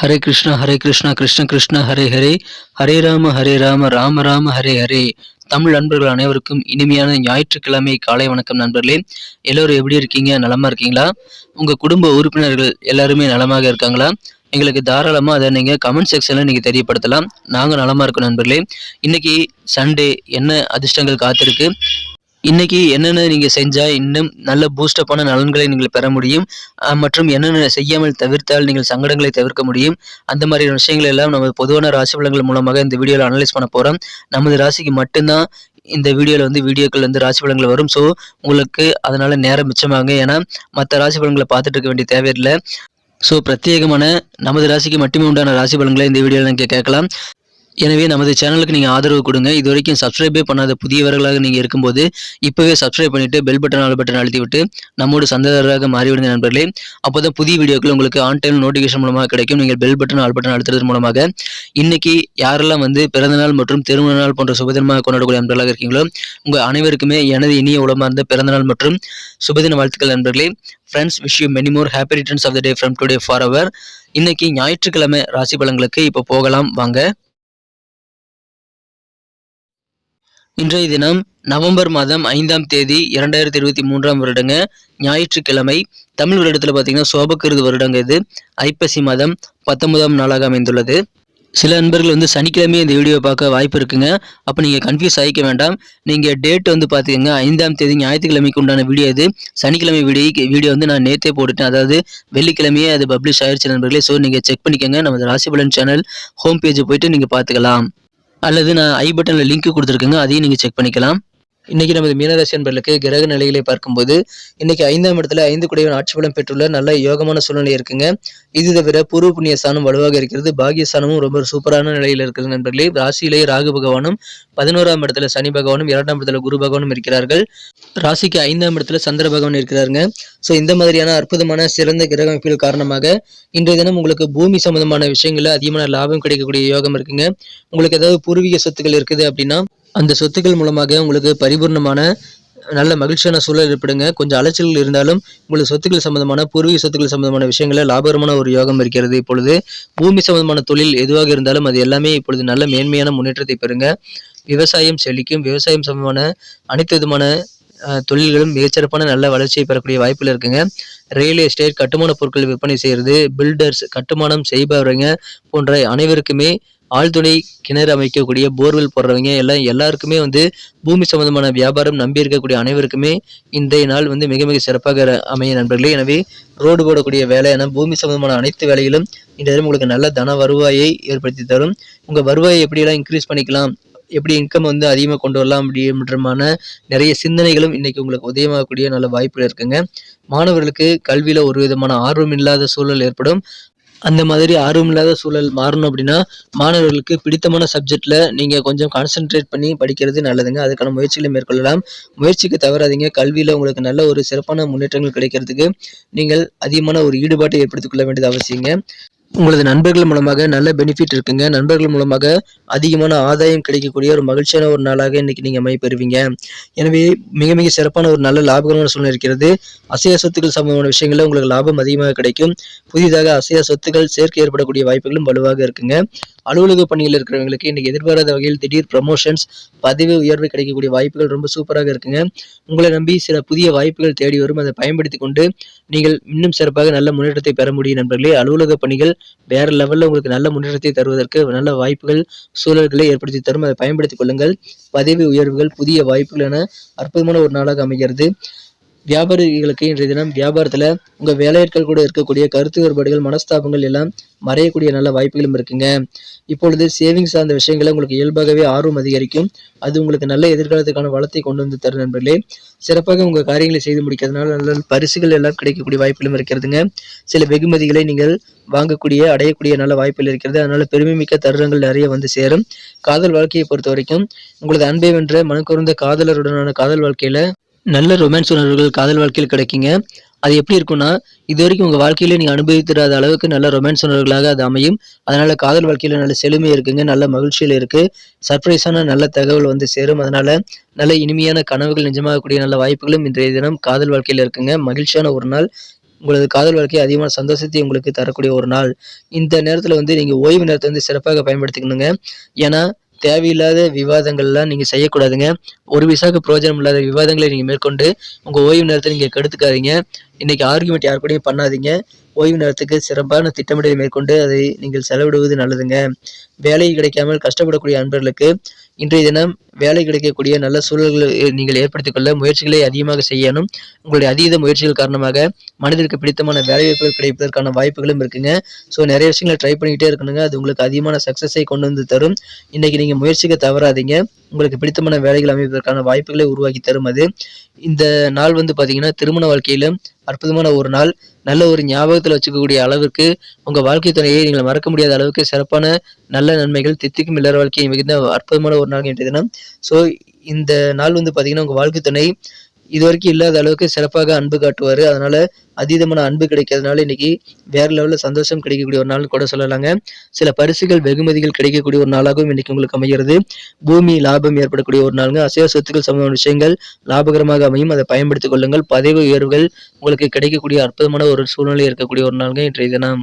ஹரே கிருஷ்ணா ஹரே கிருஷ்ணா கிருஷ்ண கிருஷ்ண ஹரே ஹரே. ஹரே ராம ஹரே ராம ராம ராம ஹரே ஹரே. தமிழ் நண்பர்கள் அனைவருக்கும் இனிமையான ஞாயிற்றுக்கிழமை காலை வணக்கம் நண்பர்களே. எல்லோரும் எப்படி இருக்கீங்க? நலமா இருக்கீங்களா? உங்க குடும்ப உறுப்பினர்கள் எல்லாருமே நலமாக இருக்காங்களா? எங்களுக்கு தாராளமாக அதை நீங்கள் கமெண்ட் செக்ஷனில் நீங்கள் தெரியப்படுத்தலாம். நாங்கள் நலமாக இருக்கோம் நண்பர்களே. இன்னைக்கு சண்டே என்ன அதிர்ஷ்டங்கள் காத்திருக்கு? இன்னைக்கு என்னென்ன நீங்கள் செஞ்சால் இன்னும் நல்ல பூஸ்டப்பான நலன்களை நீங்கள் பெற முடியும். மற்றும் என்னென்ன செய்யாமல் தவிர்த்தால் நீங்கள் சங்கடங்களை தவிர்க்க முடியும். அந்த மாதிரியான விஷயங்கள் எல்லாம் நம்ம பொதுவான ராசி பலன்கள் மூலமாக இந்த வீடியோவில் அனலைஸ் பண்ண போகிறோம் நமது ராசிக்கு மட்டும்தான் இந்த வீடியோவில் வந்து வீடியோக்கள் வந்து ராசி பலன்கள் வரும். ஸோ உங்களுக்கு அதனால் நேரம் மிச்சமாகும். ஏன்னா மற்ற ராசி பலன்களை பார்த்துட்டு இருக்க வேண்டிய தேவையில்லை. ஸோ பிரத்யேகமான நமது ராசிக்கு மட்டுமே உண்டான ராசி பலன்களை இந்த வீடியோவில் நீங்கள் கேட்கலாம். எனவே நமது சேனலுக்கு நீங்கள் ஆதரவு கொடுங்க. இது வரைக்கும் சப்ஸ்கிரைபே பண்ணாத புதியவர்களாக நீங்கள் இருக்கும்போது இப்போவே சப்ஸ்கிரைப் பண்ணிவிட்டு பெல் பட்டன் ஆல் பட்டன் அழுத்திவிட்டு நம்மோடு சந்ததாரராக மாறிவிடுங்க நண்பர்களே. அப்போ தான் புதிய வீடியோக்கள் உங்களுக்கு ஆன் டைம் நோட்டிஃபிகேஷன் மூலமாக கிடைக்கும். நீங்கள் பெல் பட்டன் ஆல் பட்டன் அழுத்துறது மூலமாக. இன்னைக்கு யாரெல்லாம் வந்து பிறந்தநாள் மற்றும் திருமண நாள் போன்ற சுபதினமாக கொண்டாடக்கூடிய நண்பர்களாக இருக்கீங்களோ உங்கள் அனைவருக்குமே எனது இனிய உளமார்ந்த பிறந்தநாள் மற்றும் சுபதின வாழ்த்துக்கள் நண்பர்களே. Friends wish you many more happy returns of the day from today for our இன்னைக்கு ஞாயிற்றுக்கிழமை ராசி பலன்களுக்கு இப்போ போகலாம். வாங்க. இன்றைய தினம் நவம்பர் மாதம் ஐந்தாம் தேதி இரண்டாயிரத்தி இருபத்தி மூன்றாம் வருடங்க. ஞாயிற்றுக்கிழமை தமிழ் வருடத்தில் பார்த்தீங்கன்னா சோபக்கிருது வருடங்க இது. ஐப்பசி மாதம் பத்தொன்பதாம் நாளாக அமைந்துள்ளது. சில நண்பர்கள் வந்து சனிக்கிழமையே இந்த வீடியோ பார்க்க வாய்ப்பு இருக்குங்க. அப்போ நீங்கள் கன்ஃபியூஸ் ஆகிக்க வேண்டாம். நீங்கள் டேட் வந்து பார்த்துக்கங்க ஐந்தாம் தேதி ஞாயிற்றுக்கிழமைக்கு உண்டான வீடியோ இது. சனிக்கிழமை வீடியோ வீடியோ வந்து நான் நேற்றே போட்டுட்டேன். அதாவது வெள்ளிக்கிழமையே அது பப்ளிஷ் ஆயிடுச்சு நண்பர்களே. ஸோ நீங்கள் செக் பண்ணிக்கோங்க. நமது ராசிபலன் சேனல் ஹோம் பேஜ் போயிட்டு நீங்கள் பார்த்துக்கலாம். அல்லது நான் ஐ பட்டனில் லிங்க் கொடுத்துருக்கேங்க அதையும் நீங்கள் செக் பண்ணிக்கலாம். இன்னைக்கு நமது மீனராசி என்பர்களுக்கு கிரக நிலைகளை பார்க்கும்போது இன்னைக்கு ஐந்தாம் இடத்துல ஐந்து குடையவன் ஆட்சி பலம் பெற்றுள்ள நல்ல யோகமான சூழ்நிலை இருக்குங்க. இது தவிர பூர்வ புண்ணிய ஸ்தானம் வலுவாக இருக்கிறது. பாகியஸ்தானமும் ரொம்ப சூப்பரான நிலையில் இருக்கிறது நண்பர்களே. ராசியிலே ராகு பகவானும் பதினோராம் இடத்துல சனி பகவானும் இரண்டாம் இடத்துல குரு பகவானும் இருக்கிறார்கள். ராசிக்கு ஐந்தாம் இடத்துல சந்திர பகவான் இருக்கிறாருங்க. ஸோ இந்த மாதிரியான அற்புதமான சிறந்த கிரக அமைப்புகள் காரணமாக இன்றைய தினம் உங்களுக்கு பூமி சம்பந்தமான விஷயங்களில் அதிகமான லாபம் கிடைக்கக்கூடிய யோகம் இருக்குங்க. உங்களுக்கு ஏதாவது பூர்வீக சொத்துக்கள் இருக்குது அப்படின்னா அந்த சொத்துக்கள் மூலமாக உங்களுக்கு பரிபூர்ணமான நல்ல மகிழ்ச்சியான சூழல் ஏற்படுங்க. கொஞ்சம் அலைச்சல்கள் இருந்தாலும் உங்களுக்கு சொத்துக்கள் சம்பந்தமான பூர்வீக சொத்துக்கள் சம்பந்தமான விஷயங்களில் லாபகரமான ஒரு யோகம் இருக்கிறது இப்பொழுது. பூமி சம்பந்தமான தொழில் எதுவாக இருந்தாலும் அது எல்லாமே இப்பொழுது நல்ல மேன்மையான முன்னேற்றத்தை பெறுங்க. விவசாயம் செழிக்கும். விவசாயம் சம்பந்தமான அனைத்து விதமான தொழில்களும் மிகச்சிறப்பான நல்ல வளர்ச்சியை பெறக்கூடிய வாய்ப்பில் இருக்குங்க. ரியல் எஸ்டேட் கட்டுமான பொருட்கள் விற்பனை செய்கிறது பில்டர்ஸ் கட்டுமானம் செய்பவருங்க போன்ற அனைவருக்குமே ஆழ்துளை கிணறு அமைக்கக்கூடிய போர்வெல் போடுறவங்க எல்லாம் எல்லாருக்குமே வந்து பூமி சம்பந்தமான வியாபாரம் நம்பி இருக்கக்கூடிய அனைவருக்குமே இன்றைய நாள் வந்து மிக மிக சிறப்பாக அமைய நண்பர்களே. எனவே ரோடு போடக்கூடிய வேலை என பூமி சம்பந்தமான அனைத்து வேலைகளும் இந்த தினம் உங்களுக்கு நல்ல தன வருவாயை ஏற்படுத்தி தரும். உங்கள் வருவாயை எப்படியெல்லாம் இன்க்ரீஸ் பண்ணிக்கலாம் எப்படி இன்கம் வந்து அதிகமாக கொண்டு வரலாம் அப்படின்றமான நிறைய சிந்தனைகளும் இன்னைக்கு உங்களுக்கு உதயமாகக்கூடிய நல்ல வாய்ப்புகள் இருக்குங்க. மாணவர்களுக்கு கல்வியில் ஒரு விதமான ஆர்வம் இல்லாத சூழல் ஏற்படும். அந்த மாதிரி ஆர்வம் இல்லாத சூழல் மாறணும் அப்படின்னா மாணவர்களுக்கு பிடித்தமான சப்ஜெக்டில் நீங்கள் கொஞ்சம் கான்சென்ட்ரேட் பண்ணி படிக்கிறது நல்லதுங்க. அதுக்கான முயற்சிகளை மேற்கொள்ளலாம். முயற்சிக்கு தவறாதீங்க. கல்வியில் உங்களுக்கு நல்ல ஒரு சிறப்பான முன்னேற்றங்கள் கிடைக்கிறதுக்கு நீங்கள் அதிகமான ஒரு ஈடுபாட்டை ஏற்படுத்திக் கொள்ள வேண்டியது அவசியங்க. உங்களது நண்பர்கள் மூலமாக நல்ல பெனிஃபிட் இருக்குங்க. நண்பர்கள் மூலமாக அதிகமான ஆதாயம் கிடைக்கக்கூடிய ஒரு மகிழ்ச்சியான ஒரு நாளாக இன்னைக்கு நீங்கள் அமைப்பெறுவீங்க எனவே மிக மிக சிறப்பான ஒரு நல்ல லாபகரமான சூழ்நிலை இருக்கிறது. அசைய சொத்துக்கள் சம்பந்தமான விஷயங்களில் உங்களுக்கு லாபம் அதிகமாக கிடைக்கும். புதிதாக அசைய சொத்துக்கள் சேர்க்கை ஏற்படக்கூடிய வாய்ப்புகளும் வலுவாக இருக்குங்க. அலுவலக பணியில் இருக்கிறவங்களுக்கு இன்னைக்கு எதிர்பாராத வகையில் திடீர் ப்ரமோஷன்ஸ் பதவி உயர்வு கிடைக்கக்கூடிய வாய்ப்புகள் ரொம்ப சூப்பராக இருக்குங்க. உங்களை நம்பி சில புதிய வாய்ப்புகள் தேடி வரும். அதை பயன்படுத்தி கொண்டு நீங்கள் இன்னும் சிறப்பாக நல்ல முன்னேற்றத்தை பெற முடியும் நண்பர்களே. அலுவலக பணிகள் வேற லெவலில் உங்களுக்கு நல்ல முன்னேற்றத்தை தருவதற்கு நல்ல வாய்ப்புகள் சூழல்களை ஏற்படுத்தி தரும். அதை பயன்படுத்திக் கொள்ளுங்கள். பதவி உயர்வுகள் புதிய வாய்ப்புகள் என அற்புதமான ஒரு நாளாக அமைகிறது. வியாபாரிகளுக்கு இன்றைய தினம் வியாபாரத்தில் உங்கள் வேலையாட்கள் கூட இருக்கக்கூடிய கருத்து வேறுபாடுகள் மனஸ்தாபங்கள் எல்லாம் மறையக்கூடிய நல்ல வாய்ப்புகளும் இருக்குங்க. இப்பொழுது சேவிங்ஸ் சார்ந்த விஷயங்களை உங்களுக்கு இயல்பாகவே ஆர்வம் அதிகரிக்கும். அது உங்களுக்கு நல்ல எதிர்காலத்துக்கான வளத்தை கொண்டு வந்து தரும் நண்பர்களே. சிறப்பாக உங்கள் காரியங்களை செய்து முடிக்கிறதுனால நல்ல பரிசுகள் எல்லாம் கிடைக்கக்கூடிய வாய்ப்பிலும் இருக்கிறதுங்க. சில வெகுமதிகளை நீங்கள் வாங்கக்கூடிய அடையக்கூடிய நல்ல வாய்ப்புகள் இருக்கிறது. அதனால பெருமைமிக்க தருணங்கள் நிறைய வந்து சேரும். காதல் வாழ்க்கையை பொறுத்த வரைக்கும் உங்களது அன்பை வென்ற மனக்குறந்த காதலருடனான காதல் வாழ்க்கையில நல்ல ரொமான்ஸ் உணர்வுகள் காதல் வாழ்க்கையில் கிடைக்குங்க. அது எப்படி இருக்கும்னா இது வரைக்கும் உங்கள் வாழ்க்கையில நீங்கள் அனுபவித்திராத அளவுக்கு நல்ல ரொமான்ஸ் உணர்வுகளாக அது அமையும். அதனால் காதல் வாழ்க்கையில் நல்ல செழுமை இருக்குங்க நல்ல மகிழ்ச்சியில் இருக்குது சர்ப்ரைஸான நல்ல தகவல் வந்து சேரும். அதனால் நல்ல இனிமையான கனவுகள் நிஜமாகக்கூடிய நல்ல வாய்ப்புகளும் இன்றைய தினம் காதல் வாழ்க்கையில் இருக்குங்க. மகிழ்ச்சியான ஒரு நாள். உங்களது காதல் வாழ்க்கை அதிகமான சந்தோஷத்தை உங்களுக்கு தரக்கூடிய ஒரு நாள். இந்த நேரத்தில் வந்து நீங்கள் ஓய்வு நேரத்தை வந்து சிறப்பாக பயன்படுத்திக்கணுங்க. ஏன்னா தேவையில்லாத விவாதங்கள்லாம் நீங்கள் செய்யக்கூடாதுங்க. ஒரு விசாக்கு பிரயோஜனம் இல்லாத விவாதங்களை நீங்கள் மேற்கொண்டு உங்கள் ஓய்வு நேரத்தை நீங்கள் கெடுத்துக்காதீங்க. இன்றைக்கி ஆர்குமெண்ட் யார் கூடயும் பண்ணாதீங்க. ஓய்வு நேரத்துக்கு சிறப்பான திட்டமிடலை மேற்கொண்டு அதை நீங்கள் செலவிடுவது நல்லதுங்க. வேலை கிடைக்காமல் கஷ்டப்படக்கூடிய அன்பர்களுக்கு இன்றைய தினம் வேலை கிடைக்கக்கூடிய நல்ல சூழல்களை நீங்கள் ஏற்படுத்திக் கொள்ள முயற்சிகளை அதிகமாக செய்யணும். உங்களுடைய அதீத முயற்சிகள் காரணமாக மனிதருக்கு பிடித்தமான வேலைவாய்ப்புகள் கிடைப்பதற்கான வாய்ப்புகளும் இருக்குங்க. ஸோ நிறைய விஷயங்களை ட்ரை பண்ணிக்கிட்டே இருக்கணுங்க. அது உங்களுக்கு அதிகமான சக்ஸஸை கொண்டு வந்து தரும். இன்னைக்கு நீங்கள் முயற்சிக்க தவறாதீங்க. உங்களுக்கு பிடித்தமான வேலைகள் அமைப்பதற்கான வாய்ப்புகளை உருவாக்கி தரும் அது. இந்த நாள் வந்து பார்த்தீங்கன்னா திருமண வாழ்க்கையிலும் அற்புதமான ஒரு நாள். நல்ல ஒரு ஞாபகத்தில் வச்சுக்கக்கூடிய அளவுக்கு உங்கள் வாழ்க்கை துணையை நீங்கள் மறக்க முடியாத அளவுக்கு சிறப்பான நல்ல நன்மைகள் தித்திக்கும் இல்லற வாழ்க்கையை மிகுந்த அற்புதமான ஒரு நாள் இன்றைய தினம். ஸோ இந்த நாள் வந்து பார்த்தீங்கன்னா உங்கள் வாழ்க்கை துணை இது வரைக்கும் இல்லாத அளவுக்கு சிறப்பாக அன்பு காட்டுவார். அதனால அதீதமான அன்பு கிடைக்கிறதுனால இன்னைக்கு வேற லெவலில் சந்தோஷம் கிடைக்கக்கூடிய ஒரு நாள் கூட சொல்லலாங்க. சில பரிசுகள் வெகுமதிகள் கிடைக்கக்கூடிய ஒரு நாளாகவும் இன்னைக்கு உங்களுக்கு அமைகிறது. பூமி லாபம் ஏற்படக்கூடிய ஒரு நாளுங்க. அசைவ சொத்துக்கள் சம்பந்தமான விஷயங்கள் லாபகரமாக அமையும். அதை பயன்படுத்திக் கொள்ளுங்கள். பதவி உயர்வுகள் உங்களுக்கு கிடைக்கக்கூடிய அற்புதமான ஒரு சூழ்நிலை இருக்கக்கூடிய ஒரு நாளுங்க இன்றைய தினம்.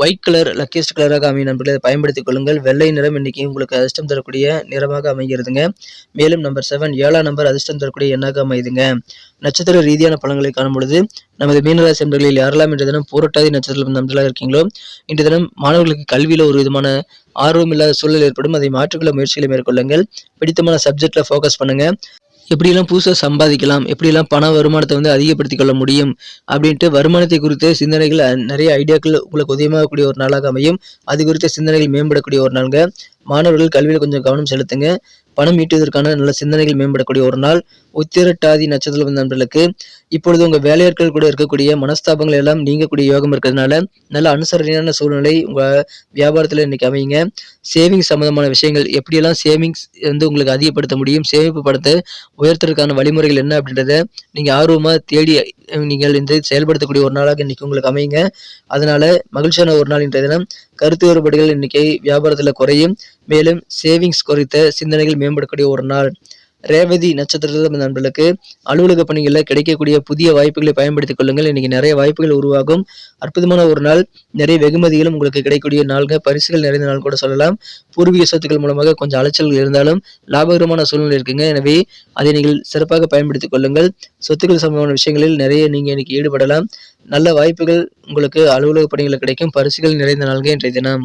ஒயிட் கலர் லக்கியஸ்ட் கலராக அமையும் நண்பர்களை. பயன்படுத்திக் கொள்ளுங்கள். வெள்ளை நிறம் இன்னைக்கு உங்களுக்கு அதிர்ஷ்டம் தரக்கூடிய நிறமாக அமைகிறதுங்க. மேலும் நம்பர் செவன் ஏழாம் நம்பர் அதிர்ஷ்டம் தரக்கூடிய எண்ணாக அமையுதுங்க. நட்சத்திர ரீதியான பலன்களை காணும் பொழுது நமது மீனராசி நண்பர்களில் யாரெல்லாம் இன்றைய தினம் பூரட்டாதி நட்சத்திரம் நண்பர்களாக இருக்கீங்களோ இன்றைய தினம் மாணவர்களுக்கு கல்வியில் ஒரு விதமான ஆர்வம் இல்லாத சூழல் ஏற்படும். அதை மாற்றிக்கொள்ள முயற்சிகளை மேற்கொள்ளுங்கள். பிடித்தமான சப்ஜெக்டில் ஃபோக்கஸ் பண்ணுங்கள் எப்படியெல்லாம் புதுசாக சம்பாதிக்கலாம் எப்படியெல்லாம் பண வருமானத்தை வந்து அதிகப்படுத்திக் கொள்ள முடியும் அப்படின்ட்டு வருமானத்தை குறித்த சிந்தனைகள் நிறைய ஐடியாக்கள் உங்களுக்கு உதயமாகக்கூடிய ஒரு நாளாக அமையும். அது குறித்த சிந்தனைகள் மேம்படக்கூடிய ஒரு நாளுங்க. மாணவர்கள் கல்வியில் கொஞ்சம் கவனம் செலுத்துங்க. பணம் ஈட்டுவதற்கான நல்ல சிந்தனைகள் மேம்படக்கூடிய ஒரு நாள். உத்திரட்டாதி நட்சத்திரம் வந்த நண்பர்களுக்கு இப்பொழுது உங்கள் வேலையாட்கள் கூட இருக்கக்கூடிய மனஸ்தாபங்கள் எல்லாம் நீங்கக்கூடிய யோகம் இருக்கிறதுனால நல்ல அனுசரணையான சூழ்நிலை உங்கள் வியாபாரத்தில் இன்னைக்கு அமையுங்க. சேவிங்ஸ் சம்மந்தமான விஷயங்கள் எப்படியெல்லாம் சேவிங்ஸ் வந்து உங்களுக்கு அதிகப்படுத்த முடியும் சேமிப்பு படத்தை உயர்த்துறதுக்கான வழிமுறைகள் என்ன அப்படின்றத நீங்கள் ஆர்வமாக தேடி நீங்கள் இந்த செயல்படுத்தக்கூடிய ஒரு நாளாக இன்னைக்கு உங்களுக்கு அமையுங்க. அதனால மகிழ்ச்சியான ஒரு நாள் இன்றைய தினம். கருத்து வேறுபாடுகள் இன்னைக்கு வியாபாரத்தில் குறையும். மேலும் சேவிங்ஸ் குறித்த சிந்தனைகள் மேம்படக்கூடிய ஒரு நாள். ரேவதி நட்சத்திரத்தில் நண்பர்களுக்கு அலுவலக பணிகளில் கிடைக்கக்கூடிய புதிய வாய்ப்புகளை பயன்படுத்திக் கொள்ளுங்கள். இன்னைக்கு நிறைய வாய்ப்புகள் உருவாகும். அற்புதமான ஒரு நாள். நிறைய வெகுமதிகளும் உங்களுக்கு கிடைக்கக்கூடிய நாள்கள் பரிசுகள் நிறைந்த நாள் கூட சொல்லலாம். பூர்வீக சொத்துக்கள் மூலமாக கொஞ்சம் அலைச்சல்கள் இருந்தாலும் லாபகரமான சூழ்நிலை இருக்குங்க. எனவே அதை நீங்கள் சிறப்பாக பயன்படுத்திக் கொள்ளுங்கள். சொத்துக்கள் சம்பந்தமான விஷயங்களில் நிறைய நீங்கள் இன்னைக்கு ஈடுபடலாம். நல்ல வாய்ப்புகள் உங்களுக்கு அலுவலக பணிகளில் கிடைக்கும். பரிசுகள் நிறைந்த நாள்கள் இன்றைய தினம்.